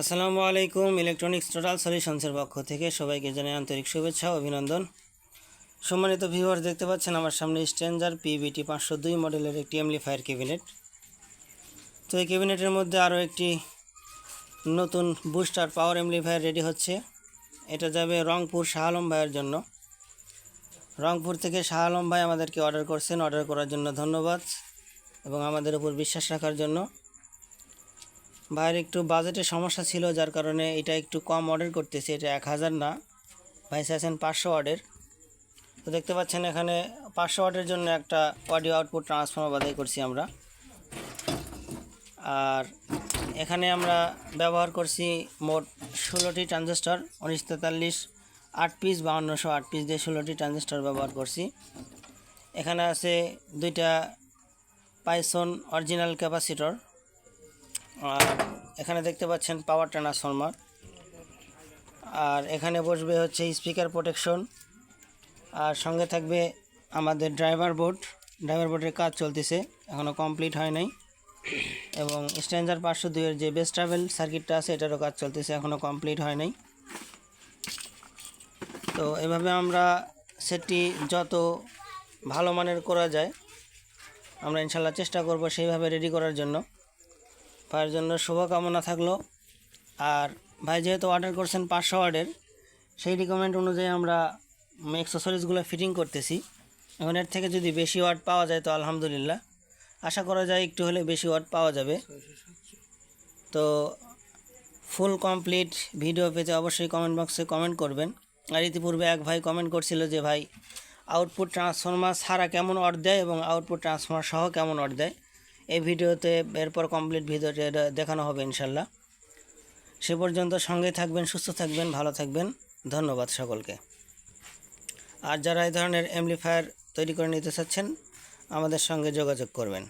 আসসালামু আলাইকুম electronics total সলিউশনসের পক্ষ থেকে সবাইকে জানাই আন্তরিক শুভেচ্ছা অভিনন্দন। সম্মানিত ভিউয়ার দেখতে পাচ্ছেন আমার সামনে স্ট্যান্ডার পিবিটি পাঁচশো দুই মডেলের একটি এমলিফায়ার ক্যাবিনেট তো এই ক্যাবিনেটের মধ্যে আরও একটি নতুন বুস্টার পাওয়ার এমলিফায়ার রেডি হচ্ছে। এটা যাবে রংপুর শাহ আলম ভাইয়ের জন্য। রংপুর থেকে শাহ আলম ভাই আমাদেরকে অর্ডার করছেন। অর্ডার করার জন্য ধন্যবাদ এবং আমাদের উপর বিশ্বাস রাখার জন্য। ভাইয়ের একটু বাজেটের সমস্যা ছিল, যার কারণে এটা একটু কম অর্ডার করতেছে, এটা এক হাজার না। ভাই চাইছেন পাঁচশো অর্ডার তো দেখতে পাচ্ছেন এখানে পাঁচশো ওয়াটের জন্য একটা অডিও আউটপুট ট্রান্সফর্মার বাদাই করছি আমরা। আর এখানে আমরা ব্যবহার করছি মোট ষোলোটি ট্রানজিস্টর উনিশ তেতাল্লিশ, আট পিস বাউন্নশো আট পিস দিয়ে ষোলোটি ট্রানজিস্টর ব্যবহার করছি। এখানে আছে দুইটা পাইসন অরিজিনাল ক্যাপাসিটর আর এখানে দেখতে পাচ্ছেন পাওয়ার ট্রান্সফর্মার আর এখানে বসবে হচ্ছে স্পিকার প্রোটেকশন আর সঙ্গে থাকবে আমাদের ড্রাইভার বোর্ড ড্রাইভার বোর্ডের কাজ চলতেছে এখনও কমপ্লিট হয় নাই। এবং স্ট্যান্ডার পাঁচশো দুইয়ের যে বেস্ট ট্রাভেল সার্কিটটা আছে, এটারও কাজ চলতেছে এখনও কমপ্লিট হয় নাই। তো এভাবে আমরা সেটটি যত ভালো মানের করা যায়, আমরা ইনশাল্লাহ চেষ্টা করব সেইভাবে রেডি করার জন্য। ভাইয়ের জন্য শুভকামনা থাকল। আর ভাই যেহেতু অর্ডার করছেন পাঁচশো অর্ডার সেই রিকমেন্ড অনুযায়ী আমরা অ্যাক্সেসরিজগুলো ফিটিং করতেছি। এখন এর থেকে যদি বেশি ওয়াট পাওয়া যায় তো আলহামদুলিল্লাহ। আশা করা যায় একটু হলে বেশি ওয়াট পাওয়া যাবে। তো ফুল কমপ্লিট ভিডিও পেতে অবশ্যই কমেন্ট বক্সে কমেন্ট করবেন। আর ইতিপূর্বে এক ভাই কমেন্ট করছিল যে, ভাই আউটপুট ট্রান্সফর্মার ছাড়া কেমন অর্ড দেয় এবং আউটপুট ট্রান্সফর্মার সহ কেমন অর্ড দেয়? এই ভিডিওতে এরপর কমপ্লিট ভিডিওটা এটা দেখানো হবে ইনশাল্লাহ। সে পর্যন্ত সঙ্গে থাকবেন, সুস্থ থাকবেন, ভালো থাকবেন। ধন্যবাদ সকলকে। আর যারা এই ধরনের অ্যাম্পলিফায়ার তৈরি করে নিতে চাচ্ছেন, আমাদের সঙ্গে যোগাযোগ করবেন।